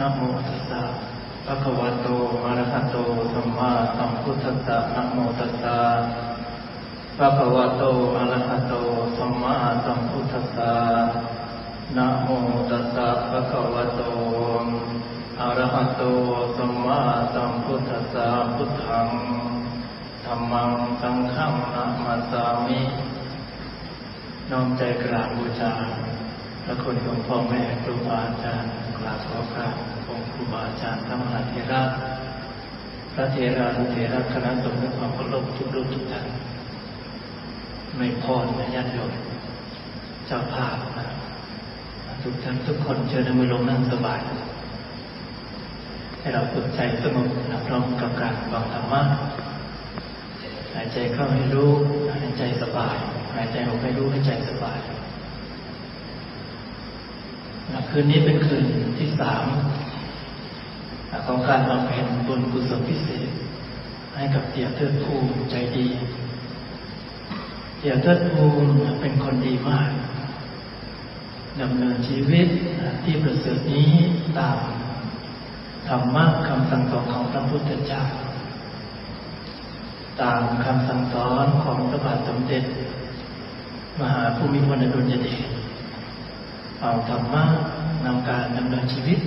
นะโมตัสสะภะคะวะโตอะระหะโตสัมมาสัมพุทธัสสะนะโมตัสสะภะคะวะโตอะระหะโตสัมมาสัมพุทธัสสะนะโมตัสสะภะคะวะโตอะระหะโตสัมมาสัมพุทธัสสะพุทธังธัมมังสังฆังนะมาสามิ น้อมใจกราบบูชา พระคุณของพ่อแม่ครูบาอาจารย์กราบขอกราบองค์ครูบาอาจารย์พระมหาเถระพระเถระนุเถระคณะสงฆ์ด้วยความเคารพทุกรูปทุกท่านไม่พรนะญาติโยมเจ้าภาพนะทุกท่านทุกคนเชิญนมือลงนั่งสบายให้เราฝึกใจสงบนะพร้อมกับการฟังธรรมะหายใจเข้าให้รู้หายใจสบาย หายใจออกให้รู้ให้ใจสบาย คืนนี้เป็นคืนที่สามของการบำเพ็ญบุญกุศลพิเศษ ให้กับเตียเทิดภูมิใจดีเตียเทิดภูมิเป็นคนดีมากดำเนินชีวิตที่ประเสริฐนี้ตามธรรมะคำสั่งสอนของพระพุทธเจ้า ตามคำสั่งสอนของพระบาทสมเด็จ มหาภูมิพลอดุลยเดชเอาธรรมะ นำการดำเนินชีวิต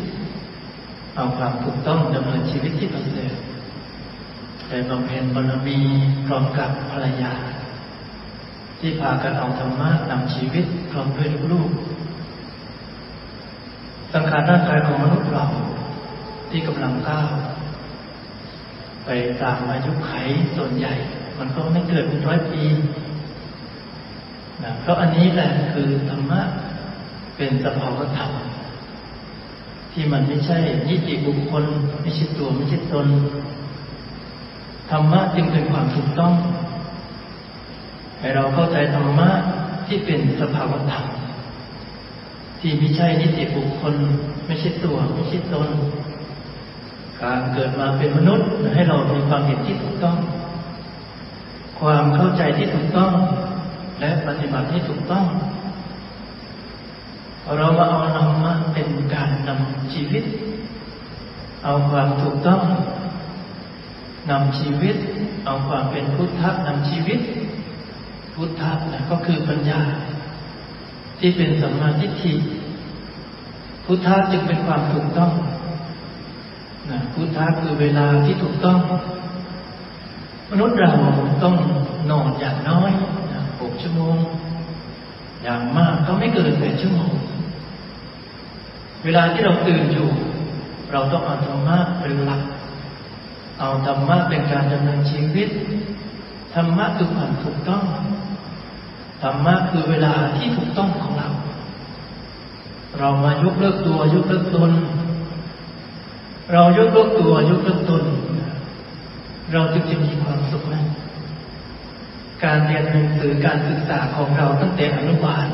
เอาความถูกต้องดำเนินชีวิตที่ประเสริฐได้บำเพ็ญบารมีพร้อมกับภรรยา ที่พากันเอาธรรมะนำชีวิตพร้อมด้วยลูกสังขารร่างกายของมนุษย์เราที่กำลังก้าวไปตามอายุไขส่วนใหญ่ มันก็ไม่เกิดเป็นร้อยปีนะเพราะอันนี้แหละคือธรรมะเป็นสภาวธรรม ที่มันไม่ใช่นิติบุคคล ไม่ใช่ตัวไม่ใช่ตนธรรมะจึงเป็นความถูกต้องให้เราเข้าใจธรรมะที่เป็นสภาวธรรมที่ไม่ใช่นิติบุคคล ไม่ใช่ตัวไม่ใช่ตน การเกิดมาเป็นมนุษย์ให้เรามีความเห็นที่ถูกต้อง ความเข้าใจที่ถูกต้อง และปฏิบัติที่ถูกต้อง เรามาเอานำมาเป็นการนำชีวิต เอาความถูกต้องนำชีวิต เอาความเป็นพุทธะนำชีวิต พุทธะนะก็คือปัญญา ที่เป็นสัมมาทิฏฐิพุทธะจึงเป็นความถูกต้องนะพุทธะคือเวลาที่ถูกต้อง มนุษย์เราต้องนอนอย่างน้อยหกชั่วโมง อย่างมากก็ไม่เกินแปดชั่วโมง เวลาที่เราตื่นอยู่ เราต้องเอาธรรมะเป็นหลัก เอาธรรมะเป็นการดำเนินชีวิต ธรรมะคือความถูกต้อง ธรรมะคือเวลาที่ถูกต้องของเรา เรามายกเลิกตัวยกเลิกตน เรายกเลิกตัวยกเลิกตน เราจึงจะมีความสุขนะ การเรียนหนังสือการศึกษาของเราตั้งแต่อนุบาล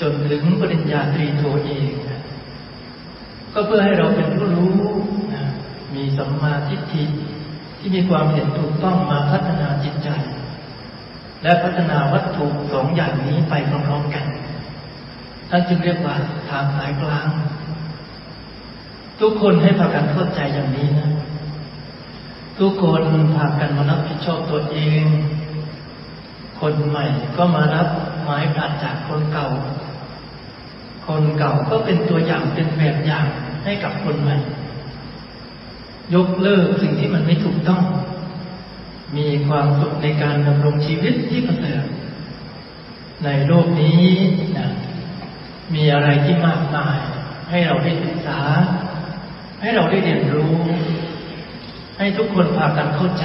จนถึงปริญญาตรีโทเอกก็เพื่อให้เราเป็นผู้รู้นะมีสัมมาทิฏฐิที่มีความเห็นถูกต้องมาพัฒนาจิตใจ และพัฒนาวัตถุสองอย่างนี้ไปพร้อมๆกันท่านจึงเรียกว่าทางสายกลาง ทุกคนให้พากันเข้าใจอย่างนี้นะ ทุกคนพากันมารับผิดชอบตัวเอง คนใหม่ก็มารับไม้ผลัดจากคนเก่า คนเก่าก็เป็นตัวอย่างเป็นแบบอย่างให้กับคนใหม่ ยกเลิกสิ่งที่มันไม่ถูกต้อง มีความสุขในการดำรงชีวิตที่ประเสริฐในโลกนี้นะมีอะไรที่มากมาย ให้เราได้ศึกษา ให้เราได้เรียนรู้ ให้ทุกคนพากันเข้าใจ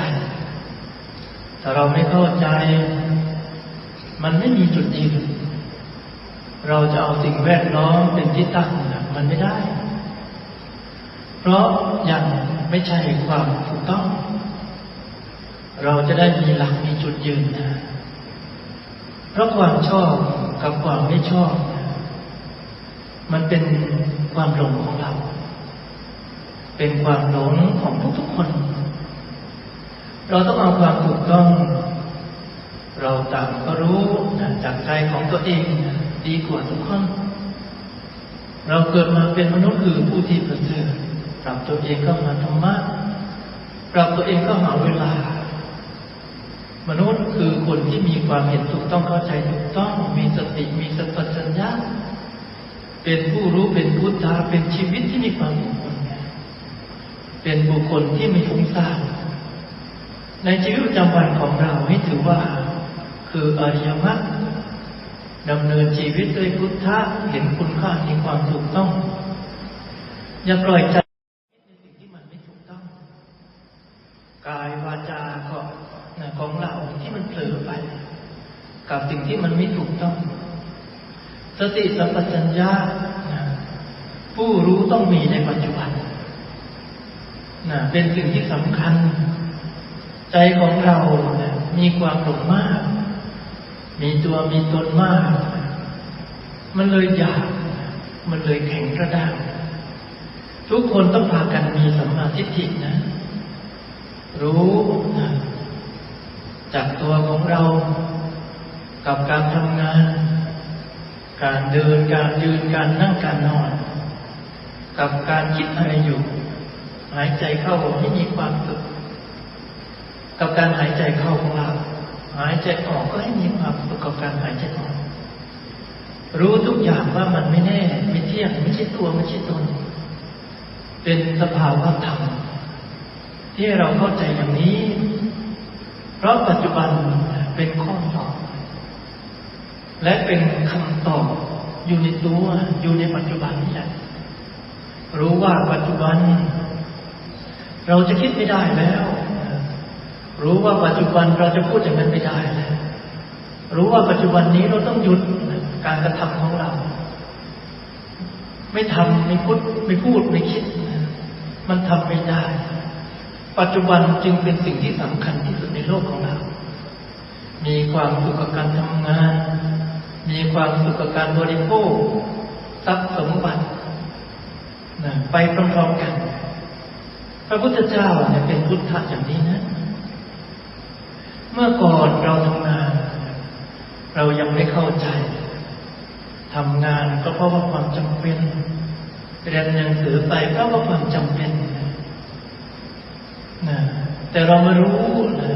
ถ้าเราไม่เข้าใจ มันไม่มีจุดยืนเราจะเอาสิ่งแวดล้อมเป็นที่ตั้งนะมันไม่ได้ เพราะยังไม่ใช่ความถูกต้อง เราจะได้มีหลักมีจุดยืนนะเพราะความชอบกับความไม่ชอบ มันเป็นความหลงของเรา เป็นความหลงของทุกๆคน เราต้องเอาความถูกต้อง เราต่างก็รู้จากใจของตัวเองดีกว่าทุกคน เราเกิดมาเป็นมนุษย์คือผู้ที่ประเสริฐปรับตัวเองเข้ามาธรรมะปรับตัวเองเข้าหาเวลา มนุษย์คือคนที่มีความเห็นถูกต้องเข้าใจถูกต้องมีสติมีสติปัญญาเป็นผู้รู้เป็นพุทธาเป็นชีวิตที่มีความมงคลเป็นบุคคลที่ไม่ฟุ้งซ่านในชีวิตประจำวันของเราให้ถือว่า คืออริยมรรคดำเนินชีวิตด้วยพุทธะเห็นคุณค่าในความถูกต้อง อย่าปล่อยใจในสิ่งที่มันไม่ถูกต้อง กายวาจาก็นะของเราที่มันเผลอไป กับสิ่งที่มันไม่ถูกต้อง สติสัมปชัญญะผู้รู้ต้องมีในปัจจุบันนะเป็นสิ่งที่สำคัญ ใจของเรานะมีความหลงมาก มีตัวมีตนมาก มันเลยอยาก มันเลยแข็งกระด้าง ทุกคนต้องพากันมีสัมมาทิฏฐินะ รู้นะจากตัวของเรา กับการทำงาน การเดิน การยืน การนั่ง การนอน กับการคิดอะไรอยู่ หายใจเข้าให้มีความสุขกับการหายใจเข้าของเรา หายใจออกก็ให้มีความสุขกับการหายใจออก รู้ทุกอย่างว่ามันไม่แน่ไม่เที่ยงไม่ใช่ตัวไม่ใช่ตน เป็นสภาวะธรรมที่เราเข้าใจอย่างนี้ เพราะปัจจุบันเป็นข้อสอบและเป็นคำตอบอยู่ในตัวอยู่ในปัจจุบันนี่แหละรู้ว่าปัจจุบัน เราจะคิดไม่ได้แล้ว รู้ว่าปัจจุบันเราจะพูดอย่างนั้นไม่ได้แล้วรู้ว่าปัจจุบันนี้เราต้องหยุดการกระทำของเรา ไม่ทำไม่พูดไม่พูดไม่คิด มันทำไม่ได้ ปัจจุบันจึงเป็นสิ่งที่สำคัญที่สุดในโลกของเรา มีความสุขกับการทำงาน มีความสุขกับการบริโภคทรัพย์สมบัติไปพร้อมๆกัน พระพุทธเจ้าเนี่ยเป็นพุทธะอย่างนี้นะ เมื่อก่อนเราทำงาน เรายังไม่เข้าใจทำงานก็เพราะว่าความจำเป็นเรียนหนังสือไปก็เพราะความจำเป็นนะแต่เรามารู้นะ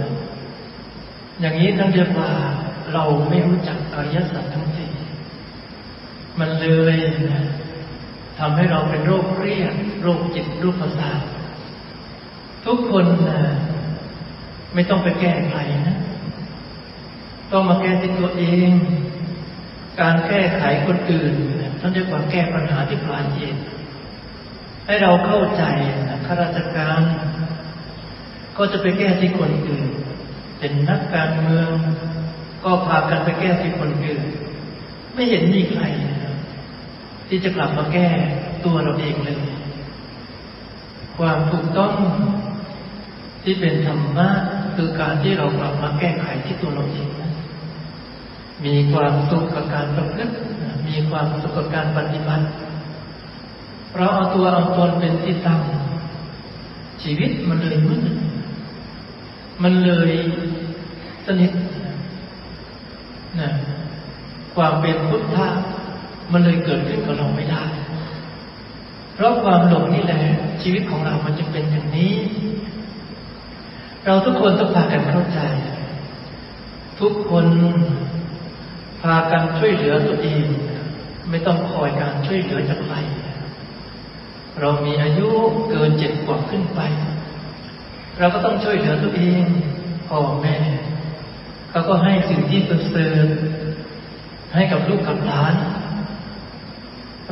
อย่างนี้ต้องเรียกว่าเราไม่รู้จักอริยสัจทั้งสี่มันเลยนะทำให้เราเป็นโรคเครียดโรคจิตโรคประสาททุกคนนะ ไม่ต้องไปแก้ใครนะ ต้องมาแก้ที่ตัวเอง การแก้ไขคนอื่นท่านเรียกว่าแก้ปัญหาที่ปลายเหตุให้เราเข้าใจข้าราชการ ก็จะไปแก้ที่คนอื่น เป็นนักการเมือง ก็พากันไปแก้ที่คนอื่น ไม่เห็นมีใครนะที่จะกลับมาแก้ตัวเราเองเลย ความถูกต้องที่เป็นธรรมะ คือการที่เรากลับมาแก้ไขที่ตัวเราเองนะมีความสุขกับการประพฤติมีความสุขกับการปฏิบัติ เราเอาตัวเอาตนเป็นที่ตั้งชีวิตมันเลยมืดมันเลยสนิทนะความเป็นพุทธะมันเลยเกิดขึ้นกับเราไม่ได้ เพราะความหลงนี่แหละ ชีวิตของเรามันจะเป็นอย่างนี้ เราทุกคนต้องพากันเข้าใจ ทุกคนพากันช่วยเหลือตัวเอง ไม่ต้องคอยการช่วยเหลือจากใครเรามีอายุเกินเจ็ดขวบขึ้นไป เราก็ต้องช่วยเหลือตัวเองพ่อแม่เขาก็ให้สิ่งที่ประเสริฐให้กับลูกกับหลาน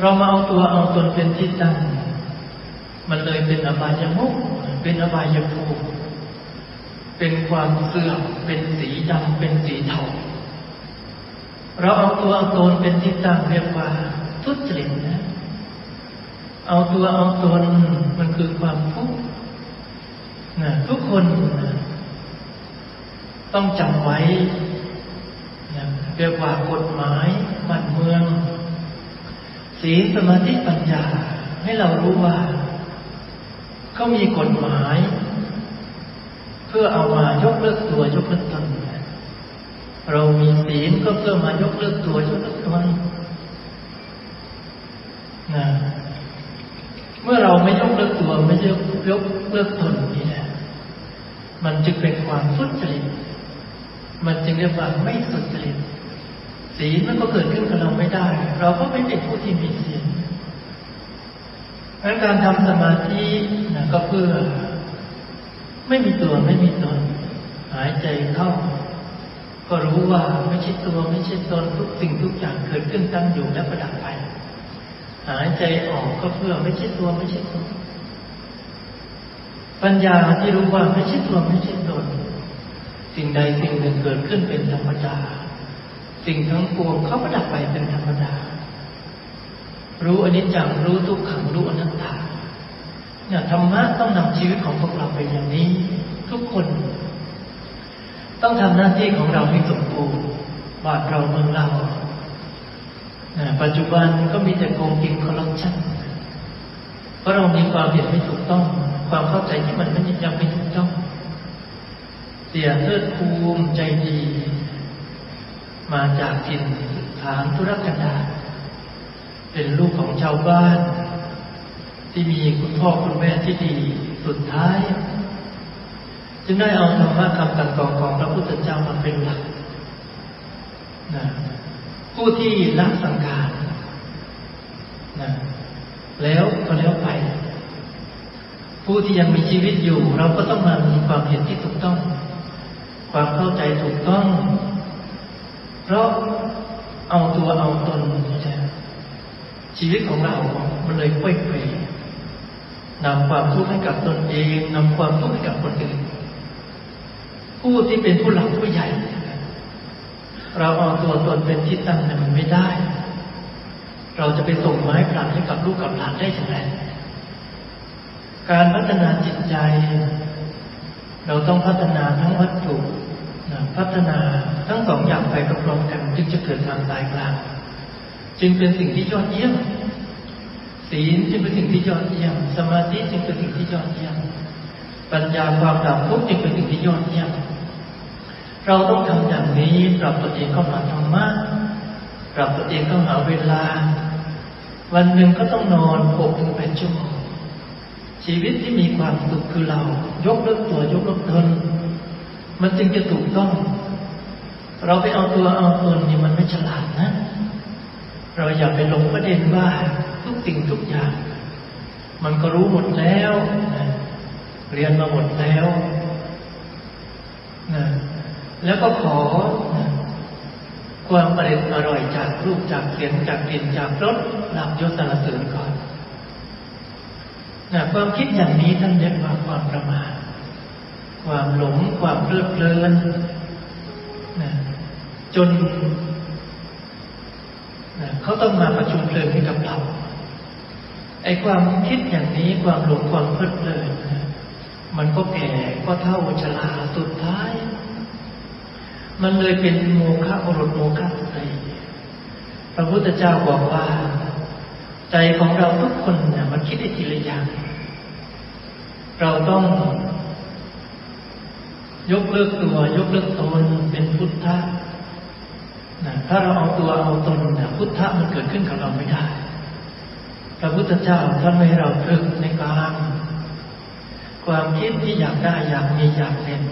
เรามาเอาตัวเอาตนเป็นที่ตั้ง มันเลยเป็นอบายมุกเป็นอบายภูมิ เป็นความเสื่อม เป็นสีดำเป็นสีเทาเราเอาตัวเอาตนเป็นที่ตั้งเรียกว่าทุจริตนะ เอาตัวเอาตนมันคือความทุกข์นะทุกคนนะต้องจำไว้นะเรียกว่ากฎหมายบ้านเมืองศีลสมาธิปัญญา ให้เรารู้ว่าเขามีกฎหมาย พื่อเอามายกเลิกตัวยกเลิกตนเรามีศีลก็เพื่อมายกเลิกตัวยกเลิกตนนะเมื่อเราไม่ยกเลิกตัวไม่ยกยกเลิกตนนี่แหละมันจึงเป็นความสุจริตมันจึงเรียกว่าไม่สุจริตศีลมันก็เกิดขึ้นกับเราไม่ได้ เราก็ไม่เป็นผู้ที่มีศีลดังการทำสมาธินะก็เพื่อ ไม่มีตัวไม่มีตน หายใจเข้า ก็รู้ว่าไม่ใช่ตัวไม่ใช่ตนทุกสิ่งทุกอย่างเกิดขึ้นตั้งอยู่และประดับไปหายใจออกก็เพื่อไม่ใช่ตัวไม่ใช่ตนปัญญาที่รู้ว่าไม่ใช่ตัวไม่ใช่ตนสิ่งใดสิ่งหนึ่งเกิดขึ้นเป็นธรรมดา สิ่งทั้งปวงเขาประดับไปเป็นธรรมดา รู้อนิจจังรู้ทุกขังรู้อนัตตา เนี่ยธรรมะต้องนำชีวิตของพวกเราไปอย่างนี้ ทุกคน ต้องทำหน้าที่ของเราให้สมบูรณ์บาดเราเมืองเราปัจจุบันก็มีแต่โกงกินคอร์รัปชันเพราะเรามีความเห็นไม่ถูกต้อง ความเข้าใจที่มันไม่ยังไม่ถูกต้อง เสียเทิดภูมิใจดี มาจากถิ่นฐานธุรกันดารเป็นลูกของชาวบ้าน ที่มีคุณพ่อคุณแม่ที่ดีสุดท้าย จึงได้เอาธรรมะคำตัดกองของพระพุทธเจ้ามาเป็นหลักนะผู้ที่ละสังขารนะแล้วก็แล้วไป ผู้ที่ยังมีชีวิตอยู่ เราก็ต้องมามีความเห็นที่ถูกต้อง ความเข้าใจถูกต้อง เพราะเอาตัวเอาตนนี่แหละชีวิตของเรา มันเลยเว่ยเวยน นำความทุกข์ให้กับตนเองนำความทุกข์ให้กับคนอื่น ผู้ที่เป็นผู้หลักผู้ใหญ่ เราเอาตัวตนเป็นที่ตั้งเนี่ยมันไม่ได้ เราจะไปส่งไม้ปลัดให้กับลูกกับหลานได้อย่างไรการพัฒนาจิตใจ เราต้องพัฒนาทั้งวัตถุพัฒนาทั้งสองอย่างไปพร้อมกันจึงจะเกิดทางสายกลาง จึงเป็นสิ่งที่ยอดเยี่ยม ศีลจึงเป็นสิ่งที่ยอดเยี่ยม สมาธิจึงเป็นสิ่งที่ยอดเยี่ยม ปัญญาความดับทุกข์จึงเป็นสิ่งที่ยอดเยี่ยม เราต้องทำอย่างนี้ปรับตัวเองเข้ามาธรรมะปรับตัวเองเข้าหาเวลา วันหนึ่งก็ต้องนอนหกถึงแปดชั่วโมงชีวิตที่มีความสุขคือเรา ยกเลิกตัวยกเลิกตนมันจึงจะถูกต้อง เราไปเอาตัวเอาตนนี่มันไม่ฉลาดนะ เราอย่าไปหลงประเด็นว่า ทุกสิ่งทุกอย่าง มันก็รู้หมดแล้วนะเรียนมาหมดแล้วนะแล้วก็ขอนะความอร่อยอร่อยจากรูปจากเสียงจากกลิ่นจากรสลาบยศสารเสริญก่อนนะความคิดอย่างนี้ท่านเรียกว่าความประมาทความหลงความเพลิดเพลินนะจนเขาต้องมาประชุมเพลิงให้กับเรา ไอ้ความคิดอย่างนี้ความหลงความเพลิดเพลินมันก็แก่ก็เท่าชราสุดท้าย มันเลยเป็นโมฆะบุรุษโมฆะสตรีพระพุทธเจ้าบอกว่า ใจของเราทุกคนเนี่ยมันคิดได้ทีละอย่าง เราต้อง ยกเลิกตัวยกเลิกตนเป็นพุทธะนะถ้าเราเอาตัวเอาตนเนะพุทธะมันเกิดขึ้นกับเราไม่ได้ พระพุทธเจ้าท่านไม่ให้เราฝึกในกลางความคิดที่อยากได้อยากมีอยากเป็น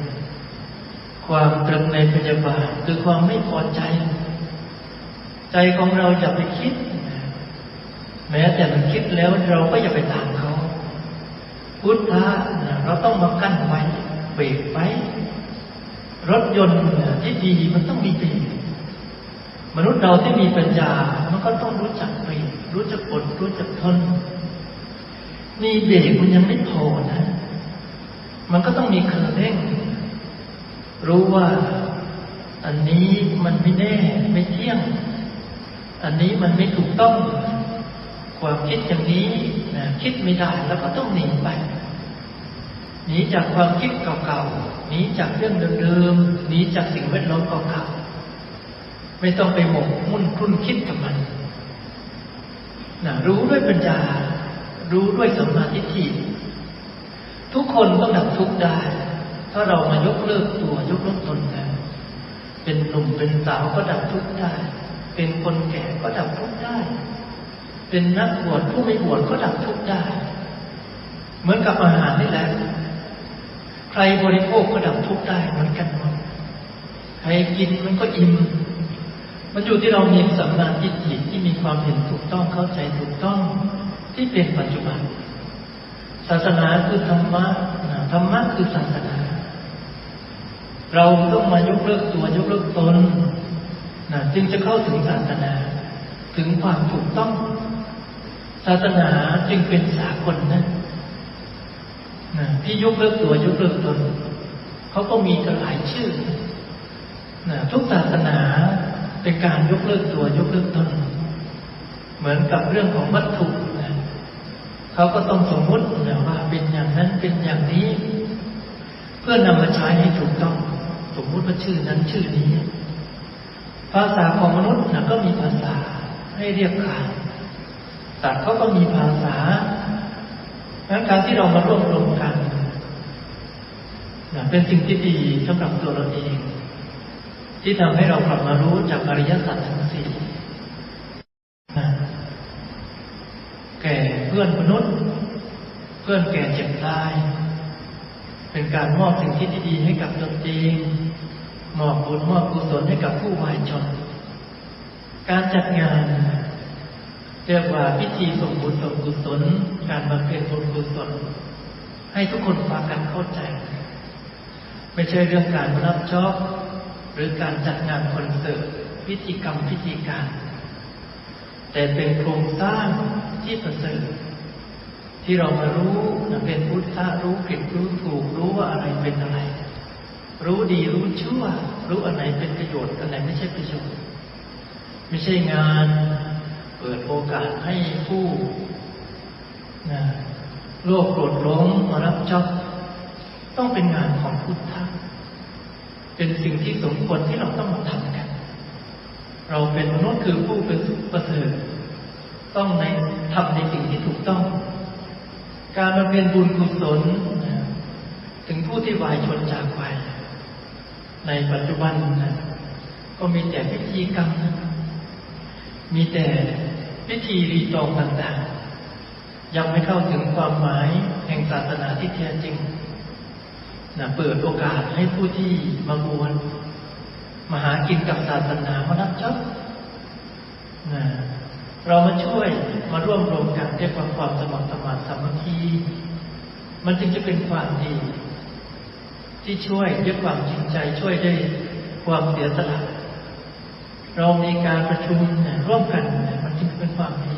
ความตรึงในพยาบาทคือความไม่พอใจ ใจของเราอย่าไปคิด แม้แต่มันคิดแล้วเราก็อย่าไปตามเขาพุทธะเราต้องมากั้นไว้เบรกไว้รถยนต์ที่ดีมันต้องมีเบรก มนุษย์เราที่มีปัญญา มันก็ต้องรู้จักเบรกรู้จักอดรู้จักทนมีเบรกมันยังไม่พอนะ มันก็ต้องมีเครื่องเร่ง รู้ว่าอันนี้มันไม่แน่ไม่เที่ยง อันนี้มันไม่ถูกต้อง ความคิดอย่างนี้นะคิดไม่ได้แล้วก็ต้องหนีไปหนีจากความคิดเก่าๆหนีจากเรื่องเดิมๆหนีจากสิ่งแวดล้อมเก่าๆ ไม่ต้องไปหมกมุ่นคุ้นคิดกับมันนะรู้ด้วยปัญญา รู้ด้วยสมาธิที่ทุกคนต้องดับทุกข์ได้ ถ้าเรามายกเลิกตัวยกเลิกตนกันเป็นหนุ่มเป็นสาวก็ดับทุกข์ได้ เป็นคนแก่ก็ดับทุกข์ได้เเป็นนักบวชผู้ไม่บวชก็ดับทุกข์ได้ เหมือนกับอาหารนี่แหละ ใครบริโภคก็ดับทุกข์ได้เหมือนกันหมด ใครกินมันก็อิ่ม มันอยู่ที่เรามีสัมมาทิฏฐิที่มีความเห็นถูกต้องเข้าใจถูกต้องที่เป็นปัจจุบัน ศาสนาคือธรรมะนะธรรมะคือศาสนา เราต้องมายกเลิกตัวยกเลิกตนนะจึงจะเข้าถึงศาสนา ถึงความถูกต้อง ศาสนาจึงเป็นสากลนะนะที่ยกเลิกตัวยกเลิกตนเขาก็มีกันหลายชื่อนะทุกศาสนา เป็นการยกเลิกตัวยกเลิกตน เหมือนกับเรื่องของวัตถุนะเขาก็ต้องสมมุตินะว่าเป็นอย่างนั้นเป็นอย่างนี้ เพื่อนำมาใช้ให้ถูกต้อง สมมุติว่าชื่อนั้นชื่อนี้ ภาษาของมนุษย์นะก็มีภาษาให้เรียกขานสัตว์เขาก็มีภาษาดังการที่เรามาร่วมรวมกันนะเป็นสิ่งที่ดีสำหรับตัวเราเอง ที่ทำให้เรากลับมารู้จากอริยสัจทั้งสี่แก่เพื่อนมนุษย์ เพื่อนแก่เจ็บตาย เป็นการมอบสิ่งที่ดีๆให้กับตนเองมอบบุญมอบกุศลให้กับผู้วายชน การจัดงาน เรียกว่าพิธีส่งบุญส่งกุศล การบำเพ็ญบุญกุศล ให้ทุกคนฟังกันเข้าใจ ไม่ใช่เรื่องการรับชอบ หรือการจัดงานคอนเสิร์ตพิธีกรรมพิธีการ แต่เป็นโครงสร้างที่ประเสริฐที่เรามารู้เป็นพุทธะรู้ผิดรู้ถูกรู้ว่าอะไรเป็นอะไร รู้ดีรู้ชั่ว รู้อันไหนเป็นประโยชน์อันไหนไม่ใช่ประโยชน์ไม่ใช่งานเปิดโอกาสให้ผู้นะโลภโกรธหลงมารับจอบต้องเป็นงานของพุทธะ เป็นสิ่งที่สมควรที่เราต้องทำกัน เราเป็นมนุษย์คือผู้เป็นประเสริฐต้องในทำในสิ่งที่ถูกต้อง การมาเป็นบุญกุศลถึงผู้ที่วายชนจากไป ในปัจจุบันนะก็มีแต่พิธีกรรมนะมีแต่พิธีรีตองต่างๆ ยังไม่เข้าถึงความหมายแห่งศาสนาที่แท้จริง นะเปิดโอกาสให้ผู้ที่มาบวชมาหากินกับศาสนามารับชอบนะเรามาช่วยมาร่วมรวมกันด้วยความความสมัครสมานสามัคคีมันจึงจะเป็นความดี ที่ช่วยด้วยความจริงใจช่วยด้วยความเสียสละเรามีการประชุมร่วมกันมันจึงเป็นความดี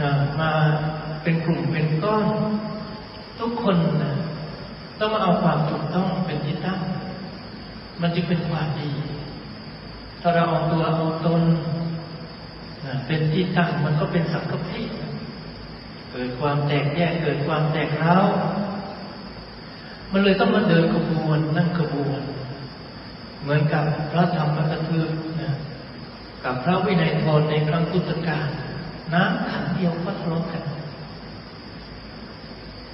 นะมาเป็นกลุ่มเป็นก้อน ทุกคนนะ ต้องมาเอาความถูกต้องเป็นที่ตั้ง มันจึงเป็นความดี ถ้าเราเอาตัวเอาตนเป็นที่ตั้งมันก็เป็นสังกพิเกิดความแตกแยกเกิดความแตกร้าวมันเลยต้องมาเดินขบวนนั่งขบวน เหมือนกับพระธรรมกถึกนะกับพระวินัยทรในครั้งพุทธกาลน้ำขันเดียวก็ทะเลาะกัน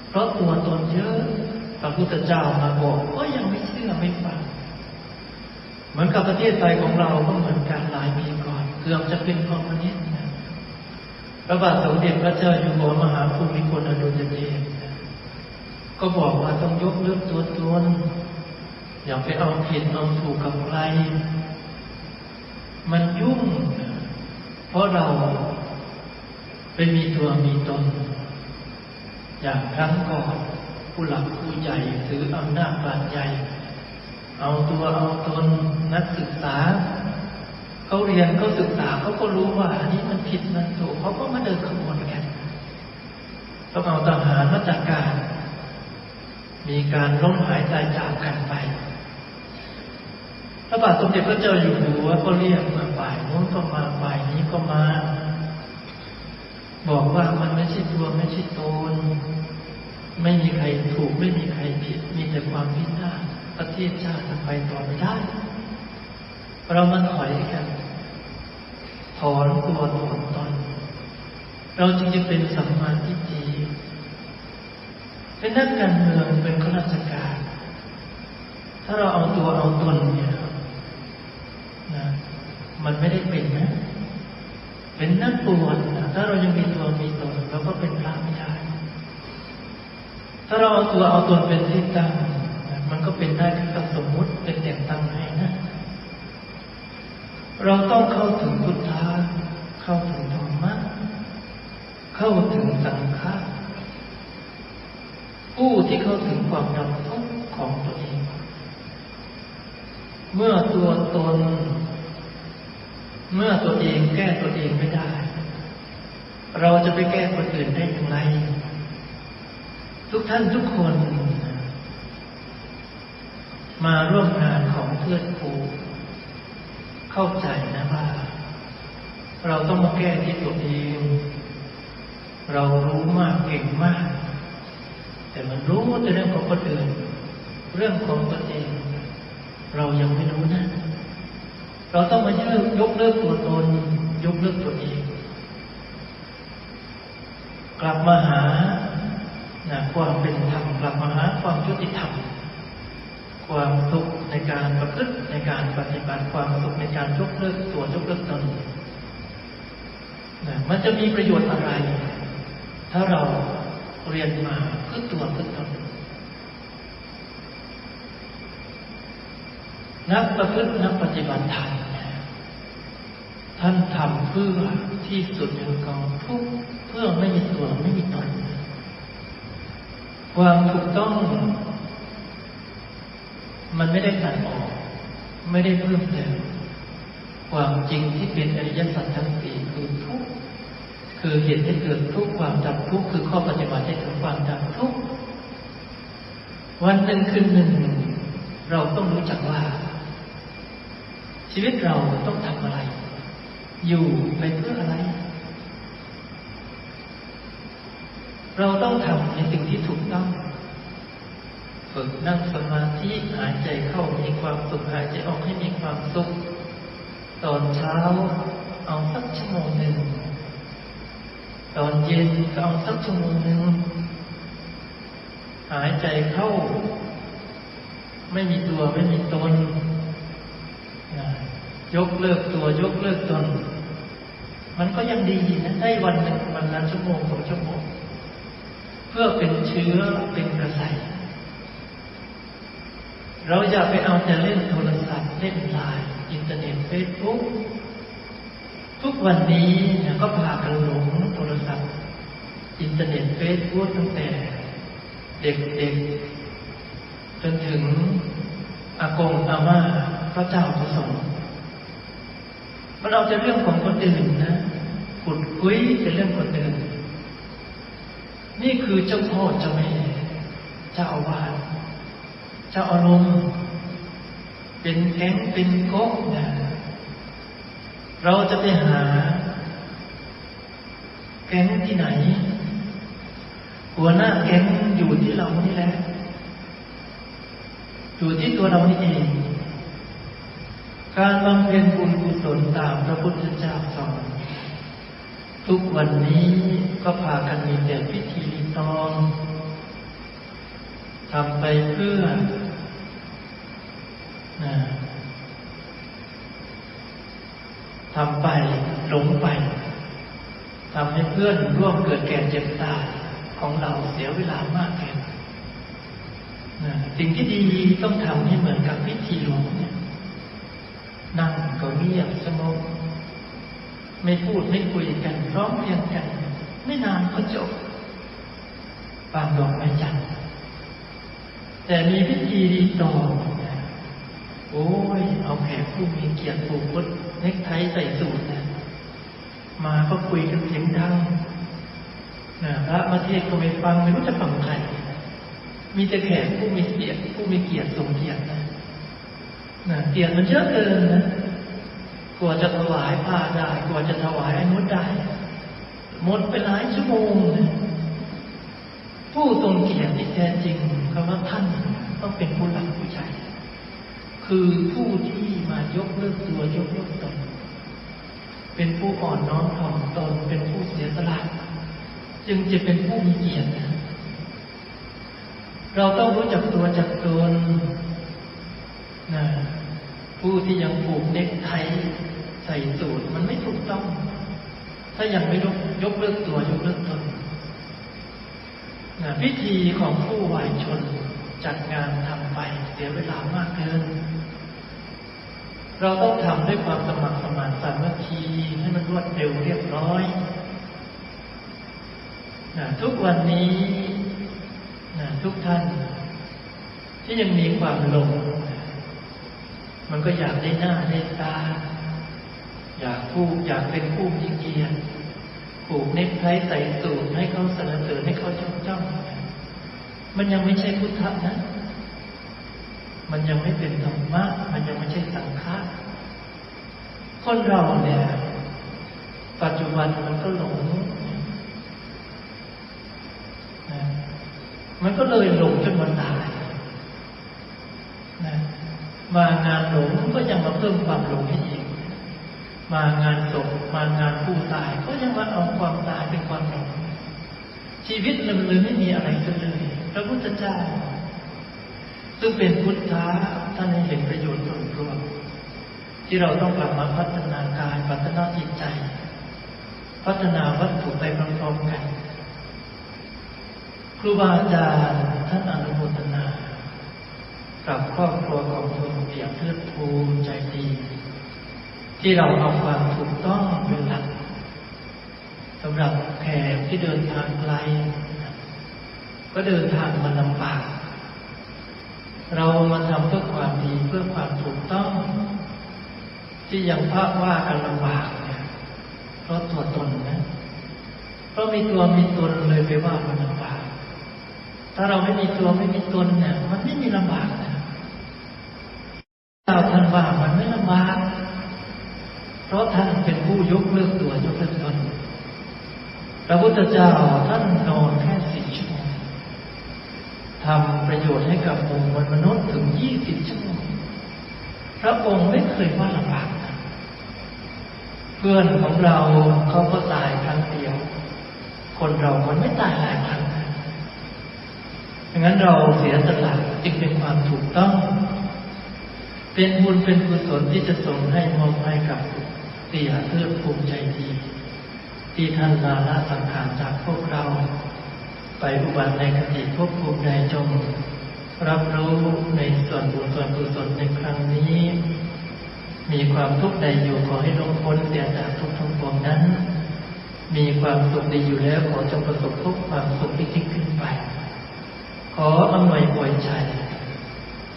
เพราะตัวตนเยอะ ระพุทธเจ้ามาบอกก็ยังไม่เชื่อไม่ฟังเหมือนกับประเทศไทยของเราก็เหมือนกันหลายปีก่อนเกือบจะเป็นคอมมิวนิสต์พระบาทสมเด็จพระเจ้าอยู่หัวมหาภูมิพลอดุลยเดชก็บอกว่าต้องยกเลิกตัวตนอย่าไปเอาผิดเอาถูกกับใครมันยุ่ง เพราะเราไปมีตัวมีตน อย่างครั้งก่อน ผู้หลักผู้ใหญ่ถืออำนาจบาดใหญ่ เอาตัวเอาตนนักศึกษาเขาเรียนเขาศึกษาเขาก็รู้ว่า อันนี้มันผิดมันถูกเขาก็มาเดินขบวนกันต้องเอาทหารมาจัดการ มีการล้มหายใจจากกันไปพระบาทสมเด็จพระเจ้าอยู่หัวก็เรียกมาฝ่ายโน้นก็มาฝ่ายนี้ก็มา บอกว่ามันไม่ใช่ตัวไม่ใช่ตน ไม่มีใครถูกไม่มีใครผิด มีแต่ความพินาศประเทศชาติไปต่อไม่ได้ เรามันถอยกัน ถอนตัวถอนตนเราจึงจะเป็นสัมมาทิฏฐิเป็นนักการเมืองเป็นข้าราชการ ถ้าเราเอาตัวเอาตนเนี่ยนะมันไม่ได้เป็นนะ เป็นนักบวชนะถ้าเรายังมีตัวมีตนเราก็เป็นพระไม่ได้ ถ้าเราเอาตัวเอาตนเป็นที่ตั้ง มันก็เป็นได้แค่กับสมมุติเป็นแต่งตั้งให้นะ เราต้องเข้าถึงพุทธะเข้าถึงธรรมะ เข้าถึงสังฆะผู้ที่เข้าถึงความดับทุกข์ของตัวเอง เมื่อตัวตน เมื่อตัวเองแก้ตัวเองไม่ได้ เราจะไปแก้คนอื่นได้อย่างไร ทุกท่านทุกคน มาร่วมงานของเพื่อนครูเข้าใจนะว่า เราต้องมาแก้ที่ตัวเอง เรารู้มากเก่งมาก แต่มันรู้แต่เรื่องของคนอื่น เรื่องของตัวเอง เรายังไม่รู้นะ เราต้องมาเลิกยกเลิกตัวตนยกเลิกตัวเอง กลับมาหา นะความเป็นธรรมกลับมาหาความยุติธรรม ความสุขในการประพฤติในการปฏิบัติความสุขในการยกเลิกตัวยกเลิกตนนะมันจะมีประโยชน์อะไร ถ้าเราเรียนมาเพื่อตัวเพื่อตนนักประพฤตินักปฏิบัติธรรมเนี่ยท่านทำเพื่อที่สุดแห่งกองทุกเพื่อไม่มีตัวไม่มีตน ความถูกต้อง มันไม่ได้ตัดออก ไม่ได้เพิ่มเติมความจริงที่เป็นอริยสัจทั้งสี่คือทุกข์คือเหตุให้เกิดทุกข์ความดับทุกข์คือข้อปฏิบัติให้ถึงความดับทุกข์วันหนึ่งคืนหนึ่ง เราต้องรู้จักว่า ชีวิตเราต้องทำอะไร อยู่ไปเพื่ออะไร เราต้องทำในสิ่งที่ถูกต้อง ฝึกนั่งสมาธิหายใจเข้ามีความสุขหายใจออกให้มีความสุข ตอนเช้าเอาสักชั่วโมงหนึ่ง ตอนเย็นก็เอาสักชั่วโมงหนึ่ง หายใจเข้า ไม่มีตัวไม่มีตน ยกเลิกตัวยกเลิกตน มันก็ยังดีนะได้วันหนึ่งวันละชั่วโมงสองชั่วโมง เพื่อเป็นเชื้อเป็นกระแสเราอย่าไปเอาแต่เล่นโทรศัพท์เล่นไลน์อินเทอร์เน็ตเฟซบุ๊กทุกวันนี้เนี่ยก็พากันหลงโทรศัพท์ อินเทอร์เน็ตเฟซบุ๊กตั้งแต่ เด็กๆจนถึงอากงอาม่าพระเจ้าพระสงฆ์มันเอาแต่เรื่องของคนอื่นนะขุดคุยแต่เรื่องคนอื่น นี่คือเจ้าพ่อเจ้าแม่ เจ้าอาวาสเจ้าอารมณ์ เป็นแก๊งเป็นก๊กนะเราจะไปหา แก๊งที่ไหน หัวหน้าแก๊งอยู่ที่เรานี่แหละอยู่ที่ตัวเรานี่เองการบำเพ็ญบุญกุศลตามพระพุทธเจ้าสอน ทุกวันนี้ก็พากันมีแต่พิธีรีตองทำไปเพื่อนะทำไปหลงไปทำให้เพื่อนร่วมเกิดแก่เจ็บตายของเราเสียเวลามากเกินนสิ่งที่ดีต้องทำให้เหมือนกับพิธีหลวงเนี่ยนั่งก็เงียบสงบ ไม่พูดไม่คุยกันร้องเพลงกัน ไม่นานก็จบปางดอกไม้จันทร์แต่มีพิธีรีตองโอ้ย เอาแขกผู้มีเกียรติผูกพุทเน็กไทใส่สูทนะมาก็คุยกันเสียงดังนะพระมาเทศก็ไม่ฟังไม่รู้จะฟังใครมีแต่แขกผู้มีเกียรติผู้มีเกียรติทรงเกียรตินะนะเกียรติมันเยอะเกินนะ กว่าจะถวายผ้าได้กว่าจะถวายอนุได้ หมดไปหลายชั่วโมง ผู้ทรงเกียรติที่แท้จริงคำว่าท่านต้องเป็นผู้หลักผู้ใหญ่คือผู้ที่มายกเลิกตัวยกเลิกตน เป็นผู้อ่อนน้อมถ่อมตน เป็นผู้เสียสละจึงจะเป็นผู้มีเกียรตินะเราต้องรู้จักตัวจักตนนะผู้ที่ยังผูกเน็กไท ใส่สูตรมันไม่ถูกต้อง ถ้ายังไม่ยกยกเลิกตัวยกเลิกตนพิธีของผู้วายชนจัดงานทำไปเสียเวลามากเกิน เราต้องทำด้วยความสมัครสมานสามัคคีให้มันรวดเร็วเรียบร้อยนะทุกวันนี้นะทุกท่าน ที่ยังมีความหลง มันก็อยากได้หน้าได้ตา อยากผู้อยากเป็นผู้มีเกียรติผูกเน็กไทใส่สูทให้เขาสนเสริญให้เขาจ้องจ้องมันยังไม่ใช่พุทธะนะ มันยังไม่เป็นธรรมะ มันยังไม่ใช่สังฆะคนเราเนี่ย ปัจจุบันมันก็หลงนะมันก็เลยหลงจนมันตายนะมางานหลงก็ยังมาเพิ่มความหลงให้อีก มางานศพมางานผู้ตาย ก็ยังมาเอาความตายเป็นความหลงชีวิตมันเลยไม่มีอะไรกันเลยพระพุทธเจ้า ซึ่งเป็นพุทธะท่านให้เห็นประโยชน์ส่วนรวม ที่เราต้องกลับมาพัฒนากายพัฒนาจิตใจ พัฒนาวัตถุไปพร้อมๆกัน ครูบาอาจารย์ท่านอนุโมทนา กับครอบครัวของโยมเปียกเทิดภูมิใจดี ที่เราเอาความถูกต้องเป็นหลักสำหรับแขกที่เดินทางไกล ก็เดินทางมาลำบาก เรามาทำเพื่อความดีเพื่อความถูกต้อง ที่ยังพากว่ากันลำบากเนี่ยเพราะตัวตนนะเพราะมีตัวมีตนเลยไปว่ามันลำบาก ถ้าเราไม่มีตัวไม่มีตนเนี่ยมันไม่มีลำบากนะเราท่านว่ามันไม่ลำบาก เพราะท่านเป็น ผู้ยกเลิกตัวยกเลิกตนพระพุทธเจ้าท่านนอนแค่สี่ชั่วโมงทำประโยชน์ให้กับมู่มนุษย์ถึงยี่สิบชั่วโมงพระองค์ไม่เคยว่าลำบากนะเพื่อนของเราเขาก็ตายครั้งเดียว คนเรามันไม่ตายหลายครั้งนะดังนั้นเราเสียสละจึงเป็นความถูกต้อง เป็นบุญเป็นกุศลที่จะส่งให้มอบให้กับ เสียเพื่อภูมิใจดีที่ท่านลาละสังขารจากพวกเรา ไปอุบัติในคติภพภูมิใดจง รับรู้ในส่วนบุญส่วนกุศลในครั้งนี้ มีความทุกข์ใดอยู่ขอให้ลงพ้นเสียจากทุกทั้งปวงนั้น มีความสุขดีอยู่แล้วขอจงประสบพบความสุขที่ยิ่งขึ้นไป ขออำนวยอวยชัย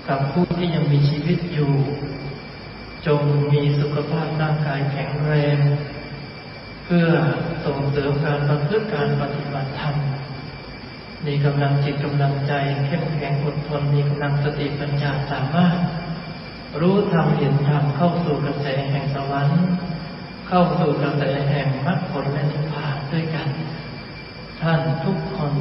กับผู้ที่ยังมีชีวิตอยู่ จงมีสุขภาพร่างกายแข็งแรง เพื่อส่งเสริมการประพฤติการปฏิบัติธรรมมีกำลังจิตกำลังใจเข้มแข็งอดทนมีกำลังสติปัญญาสามารถ รู้ธรรมเห็นธรรมเข้าสู่กระแสแห่งสวรรค์เข้าสู่กระแสแห่งมรรคผลและนิพพานด้วยกัน ท่านทุกคน